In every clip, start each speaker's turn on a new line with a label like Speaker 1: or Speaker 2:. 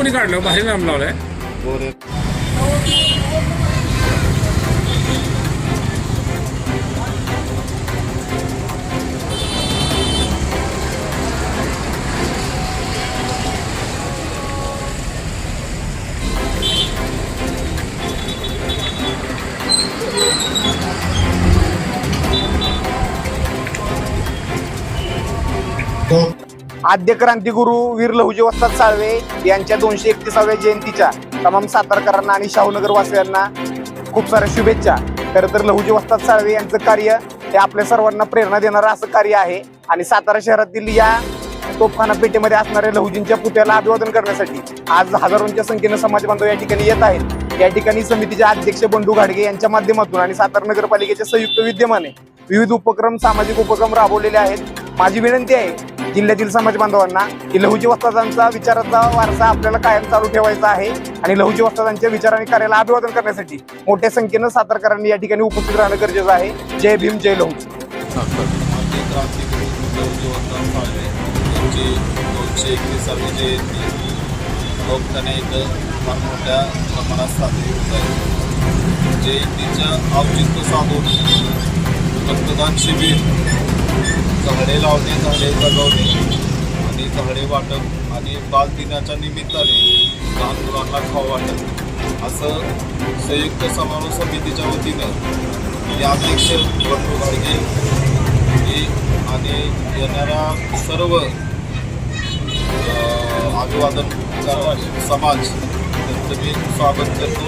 Speaker 1: कोणी काढलं? भारी नाम लावलंय.
Speaker 2: गोरे
Speaker 3: आद्य क्रांतीगुरु वीर लहुजी वस्ताद साळवे यांच्या दोनशे एकतीसाव्या जयंतीच्या तमाम सातारकरांना आणि शाहूनगर वासियांना खूप साऱ्या शुभेच्छा. खरं तर लहुजी वस्ताद साळवे यांचं कार्य हे आपल्या सर्वांना प्रेरणा देणारं असं कार्य आहे. आणि सातारा शहरातील या तोफखाना पेठेमध्ये असणाऱ्या लहुजींच्या पुतळ्याला अभिवादन करण्यासाठी आज हजारोंच्या संख्येनं समाज बांधव या ठिकाणी येत आहेत. या ठिकाणी समितीचे अध्यक्ष बंडू घाडगे यांच्या माध्यमातून आणि सातारा नगरपालिकेच्या संयुक्त विद्यमाने विविध उपक्रम सामाजिक उपक्रम राबवलेले आहेत. माझी विनंती आहे जिल्ह्यातील समाज बांधवांना की लहुजी वस्तादांचा विचाराचा वारसा आपल्याला कायम चालू ठेवायचा आहे आणि लहुजी वस्तादांच्या विचार आणि कार्याला अभिवादन करण्यासाठी मोठ्या संख्येनं सातारकरांनी या ठिकाणी उपस्थित राहणं गरजेचं आहे. जय भीम जय लहू
Speaker 2: माजी क्रांतिगुरु इथं फार मोठ्या प्रमाणात साजरी होत आहे औचित्य साधून रक्तदान शिबिर झाडे लावणे झाडे जगवणे आणि झाडे वाटप आणि बाल दिनाच्या निमित्ताने लहान मुलांना खाऊ वाटप. असं संयुक्त समारोह समितीच्या वतीनं हे अध्यक्ष बंडू घाडगे हे आणि येणाऱ्या सर्व अभिवादन समाज त्यांचं मी स्वागत करतो.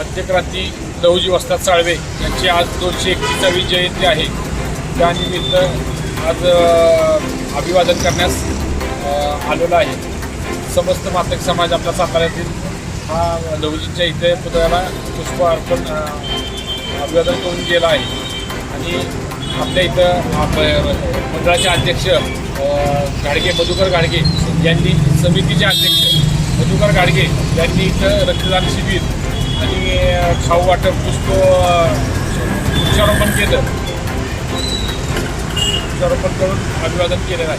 Speaker 1: आद्यक्रांती लहुजी वस्ताद साळवे यांची आज दोनशे एकतीसावी जयंती आहे. त्यानिमित्त आज अभिवादन करण्यास आलेलं आहे. समस्त मातक समाज आपल्या साताऱ्यातील हा लहुजींच्या इथे पुतळ्याला पुष्प अर्पण अभिवादन करून गेला आहे. आणि आपल्या इथं आप- मंडळाचे अध्यक्ष गाडगे मधुकर गाडगे यांनी समितीचे अध्यक्ष मधुकर गाडगे यांनी इथं रक्तदान शिबिर खाऊ वाटप पुष्प वृक्षारोपण केलं. वृक्षारोपण करून अभिवादन केलेलं आहे.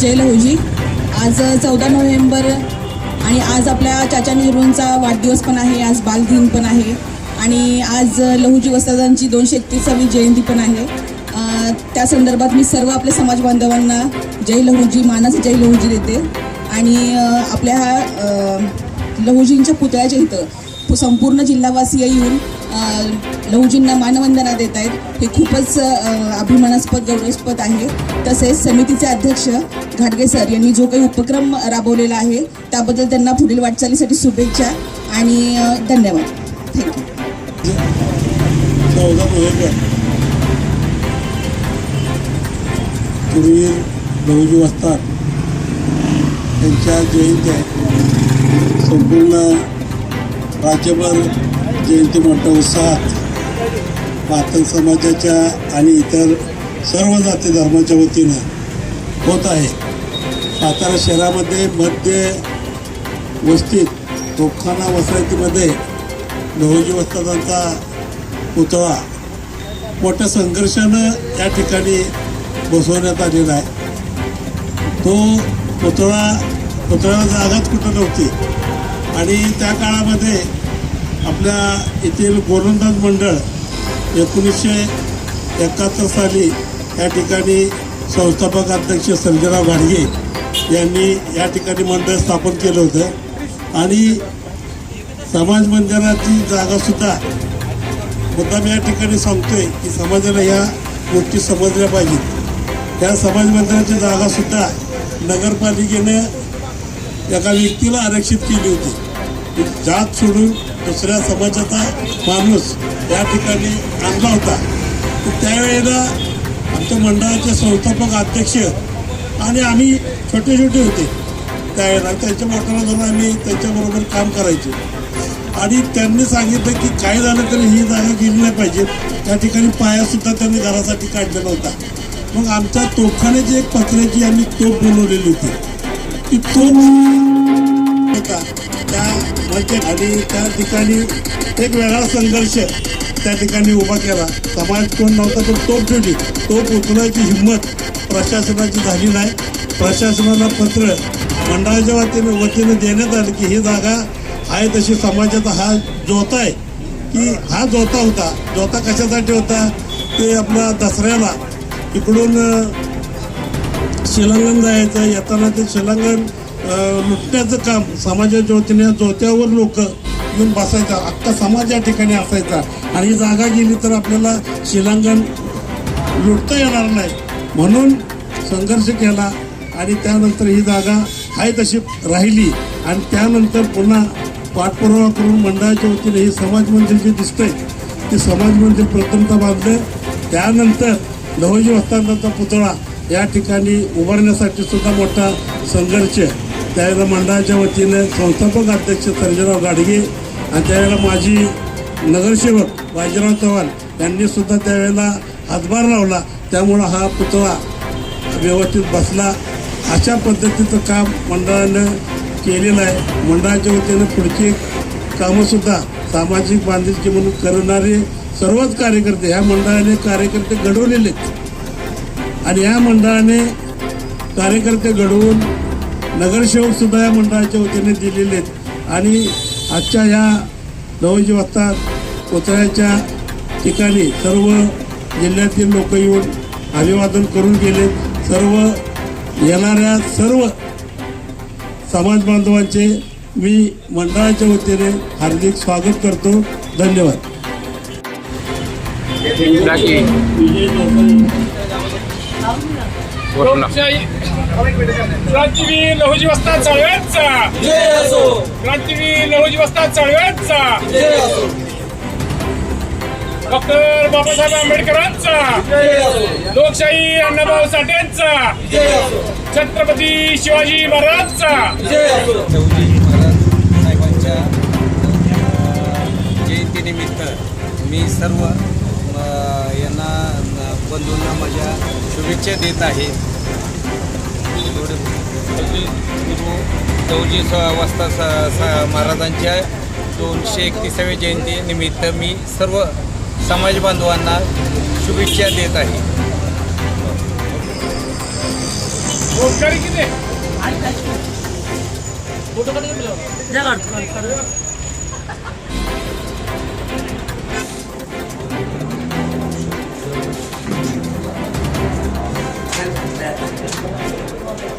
Speaker 4: जय लहूजी. आज चौदा नोव्हेंबर आणि आज आपल्या चाचा नेहरूंचा वाढदिवस पण आहे आज बालदिन पण आहे. आणि आज लहुजी वस्तादांची दोनशे एकतीसावी जयंती पण आहे. त्या संदर्भात मी सर्व आपल्या समाज बांधवांना जय लहूजी मानाचं जय लहूजी देते. आणि आपल्या ह्या लहुजींच्या पुतळ्याच्या इथं संपूर्ण जिल्हावासीय येऊन लहुजींना मानवंदना देत आहेत हे खूपच अभिमानास्पद गौरवास्पद आहे. तसेच समितीचे अध्यक्ष घाटगे सर यांनी जो काही उपक्रम राबवलेला आहे त्याबद्दल त्यांना पुढील वाटचालीसाठी शुभेच्छा आणि धन्यवाद. थँक्यू
Speaker 5: चौदा लहुजी पूर्वीर त्यांच्या जयंती संपूर्ण राज्यभर जयंती मोठ्या उत्साहात मातंग समाजाच्या आणि इतर सर्व जाती धर्माच्या वतीनं होत आहे. सातारा शहरामध्ये मध्य वस्तीत तोफखाना वसाहतीमध्ये लहुजी वस्तादांचा पुतळा मोठ्या संघर्षानं या ठिकाणी बसवण्यात आलेला आहे. तो पुतळा पुतळ्याला जागाच कुठं नव्हती. आणि त्या काळामध्ये आपल्या येथील गोलंदाज मंडळ एकोणीसशे एकाहत्तर साली या ठिकाणी संस्थापक अध्यक्ष संजना घाडगे यांनी या ठिकाणी मंडळ स्थापन केलं होतं. आणि समाज मंदिराची जागासुद्धा मुद्दाम या ठिकाणी सांगतोय की समाजाला ह्या गोष्टी समजल्या पाहिजेत. या समाज मंदिराची जागासुद्धा नगरपालिकेनं एका व्यक्तीला आरक्षित केली होती. जात सोडून दुसऱ्या समाजाचा माणूस या ठिकाणी आणला होता. तर त्यावेळेला आमच्या मंडळाचे संस्थापक अध्यक्ष आणि आम्ही छोटे छोटे होते. त्यावेळेला त्यांच्या मोठ्याला धरून आम्ही त्यांच्याबरोबर काम करायचो. आणि त्यांनी सांगितलं की काय झालं तरी ही जागा गेली नाही पाहिजे. त्या ठिकाणी पायासुद्धा त्यांनी घरासाठी काढलेला होता. मग आमच्या तोफखान्याची एक पत्र्याची आम्ही तोफ बनवलेली होती ती तोफ होता त्या म्हणजे आणि त्या ठिकाणी एक वेगळा संघर्ष त्या ठिकाणी उभा केला. समाज कोण नव्हता तर तोप ठेवली तोप उचलायची हिंमत प्रशासनाची झाली नाही. प्रशासनाला पत्र मंडळाच्या वतीने वतीने देण्यात आलं की ही जागा आहे तशी समाजाचा हा जोता आहे. की हा जोता होता. जोता कशासाठी होता? ते आपला दसऱ्याला इकडून अं, शिलांगण जायचं येताना ते शिलांगण लुटण्याचं काम समाजाच्या वतीने जोत्यावर लोक येऊन बसायचा. अख्खा समाज या ठिकाणी असायचा. आणि ही जागा गेली तर आपल्याला शिलांगण लुटता येणार नाही. म्हणून संघर्ष केला आणि त्यानंतर ही जागा आहे तशी राहिली. आणि त्यानंतर पुन्हा पाठपुरावा करून मंडळाच्या वतीने ही समाज मंदिर जे दिसतंय ते समाज मंदिर प्रथमता बांधलं त्यानंतर लहोजी वस्तांचा पुतळा या ठिकाणी उभारण्यासाठी सुद्धा मोठा संघर्ष त्यावेळेला मंडळाच्या वतीने संस्थापक अध्यक्ष सर्जराव गाडगे आणि त्यावेळेला माजी नगरसेवक बाजीराव चव्हाण यांनी सुद्धा त्यावेळेला हातभार लावला. त्यामुळं हा पुतळा व्यवस्थित बसला. अशा पद्धतीचं काम मंडळानं केलेलं आहे. मंडळाच्या वतीनं पुढची कामंसुद्धा सामाजिक बांधिलकी म्हणून करणारे सर्वच कार्यकर्ते ह्या मंडळाने कार्यकर्ते घडवलेले आहेत आणि या मंडळाने कार्यकर्ते घडवून नगरसेवक सुद्धा या मंडळाच्या वतीने दिलेले आहेत आणि आजच्या या नवजी वाजता पुतळ्याच्या ठिकाणी सर्व जिल्ह्यातील लोक येऊन अभिवादन करून गेले सर्व येणाऱ्या सर्व समाज बांधवांचे मी मंडळाच्या वतीने हार्दिक स्वागत करतो. धन्यवाद.
Speaker 1: लोकशाही क्रांतीवीर लहुजी वस्ताद चालवायचा क्रांतीवीर लहुजी वस्ताद चालवायचा डॉक्टर बाबासाहेब आंबेडकरांचा लोकशाही अण्णाभाऊ साठेंचा छत्रपती शिवाजी महाराजचा
Speaker 6: चौधरी महाराज साहेबांच्या जयंतीनिमित्त मी सर्व यांना न- बंधूंना माझ्या शुभेच्छा देत आहे. एवढं. चौधरी गुरु चौजी स वाजता स स- महाराजांच्या दोनशे एकतीसाव्या जयंतीनिमित्त मी सर्व समाज बांधवांना शुभेच्छा देत आहे.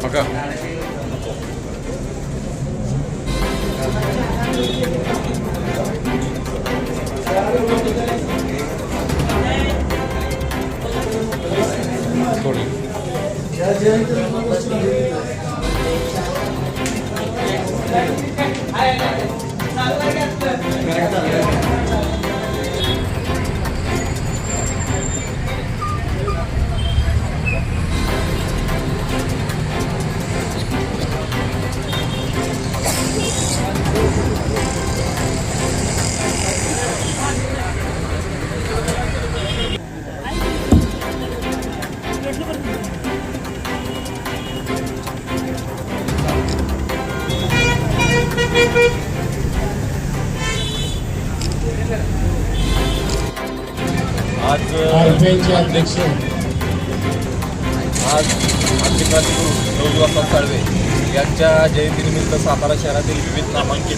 Speaker 1: 好，个
Speaker 2: आज अध्यक्ष. आज आमचे क्रांतिगुरू नवजी साळवे यांच्या जयंतीनिमित्त सातारा शहरातील विविध नामांकित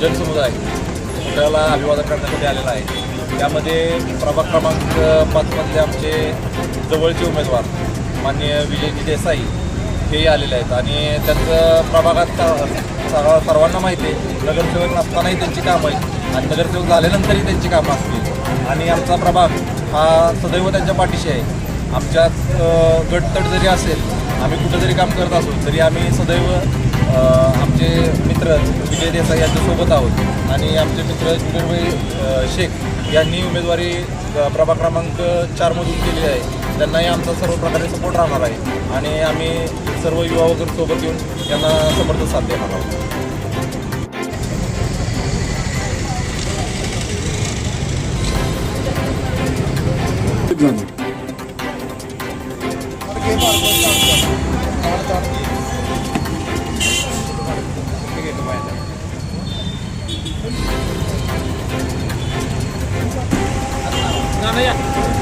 Speaker 2: जनसमुदाय त्याला अभिवादन करण्यासाठी आलेला आहे. त्यामध्ये प्रभाग क्रमांक पाचमधले आमचे जवळचे उमेदवार माननीय विजयजी देसाई हेही आलेले आहेत. आणि त्यांचं प्रभागात सर्व- सर्वांना माहिती आहे नगरसेवक नसतानाही त्यांची कामं आहेत. आणि नगरसेवक झाल्यानंतरही त्यांची कामं असतील. आणि आमचा प्रभाग हा सदैव त्यांच्या पाठीशी आहे. आमच्यात गटतट जरी असेल आम्ही कुठं जरी काम करत असू तरी आम्ही सदैव आमचे मित्र विजय देसाई यांच्यासोबत आहोत. आणि आमचे मित्र जुगरभाई शेख यांनी उमेदवारी प्रभाग क्रमांक चारमधून केली आहे. त्यांनाही आमचा सर्व प्रकारे सपोर्ट राहणार आहे. आणि आम्ही सर्व युवा वगैरे सोबत येऊन यांना समर्थ साथ देणार आहोत.
Speaker 1: জন্য না না